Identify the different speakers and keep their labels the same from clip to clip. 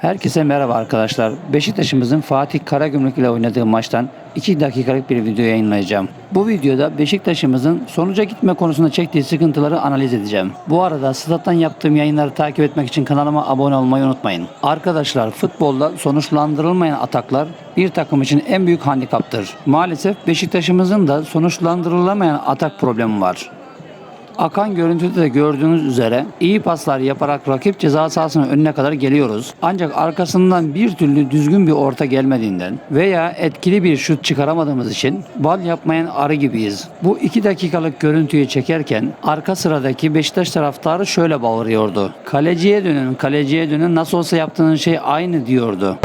Speaker 1: Herkese merhaba arkadaşlar. Beşiktaş'ımızın Fatih Karagümrük ile oynadığı maçtan 2 dakikalık bir video yayınlayacağım. Bu videoda Beşiktaş'ımızın sonuca gitme konusunda çektiği sıkıntıları analiz edeceğim. Bu arada stat'tan yaptığım yayınları takip etmek için kanalıma abone olmayı unutmayın. Arkadaşlar futbolda sonuçlandırılmayan ataklar bir takım için en büyük handikaptır. Maalesef Beşiktaş'ımızın da sonuçlandırılamayan atak problemi var. Akan görüntüde de gördüğünüz üzere iyi paslar yaparak rakip ceza sahasının önüne kadar geliyoruz. Ancak arkasından bir türlü düzgün bir orta gelmediğinden veya etkili bir şut çıkaramadığımız için bal yapmayan arı gibiyiz. Bu iki dakikalık görüntüyü çekerken arka sıradaki Beşiktaş taraftarı şöyle bağırıyordu. Kaleciye dönün, kaleciye dönün nasıl olsa yaptığınız şey aynı diyordu.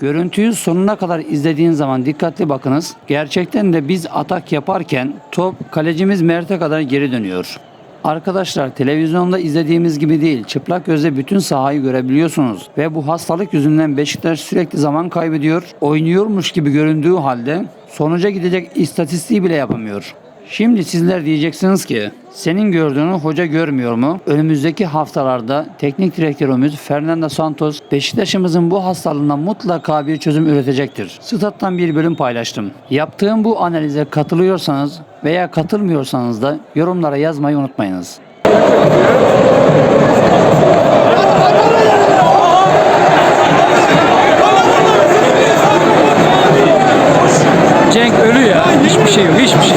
Speaker 1: Görüntüyü sonuna kadar izlediğin zaman dikkatli bakınız. Gerçekten de biz atak yaparken top kalecimiz Mert'e kadar geri dönüyor. Arkadaşlar televizyonda izlediğimiz gibi değil çıplak gözle bütün sahayı görebiliyorsunuz ve bu hastalık yüzünden Beşiktaş sürekli zaman kaybediyor. Oynuyormuş gibi göründüğü halde sonuca gidecek istatistiği bile yapamıyor. Şimdi sizler diyeceksiniz ki senin gördüğünü hoca görmüyor mu? Önümüzdeki haftalarda teknik direktörümüz Fernando Santos Beşiktaş'ımızın bu hastalığına mutlaka bir çözüm üretecektir. Stat'tan bir bölüm paylaştım. Yaptığım bu analize katılıyorsanız veya katılmıyorsanız da yorumlara yazmayı unutmayınız. Cenk ölü ya. Hiçbir şey yok. Hiçbir şey.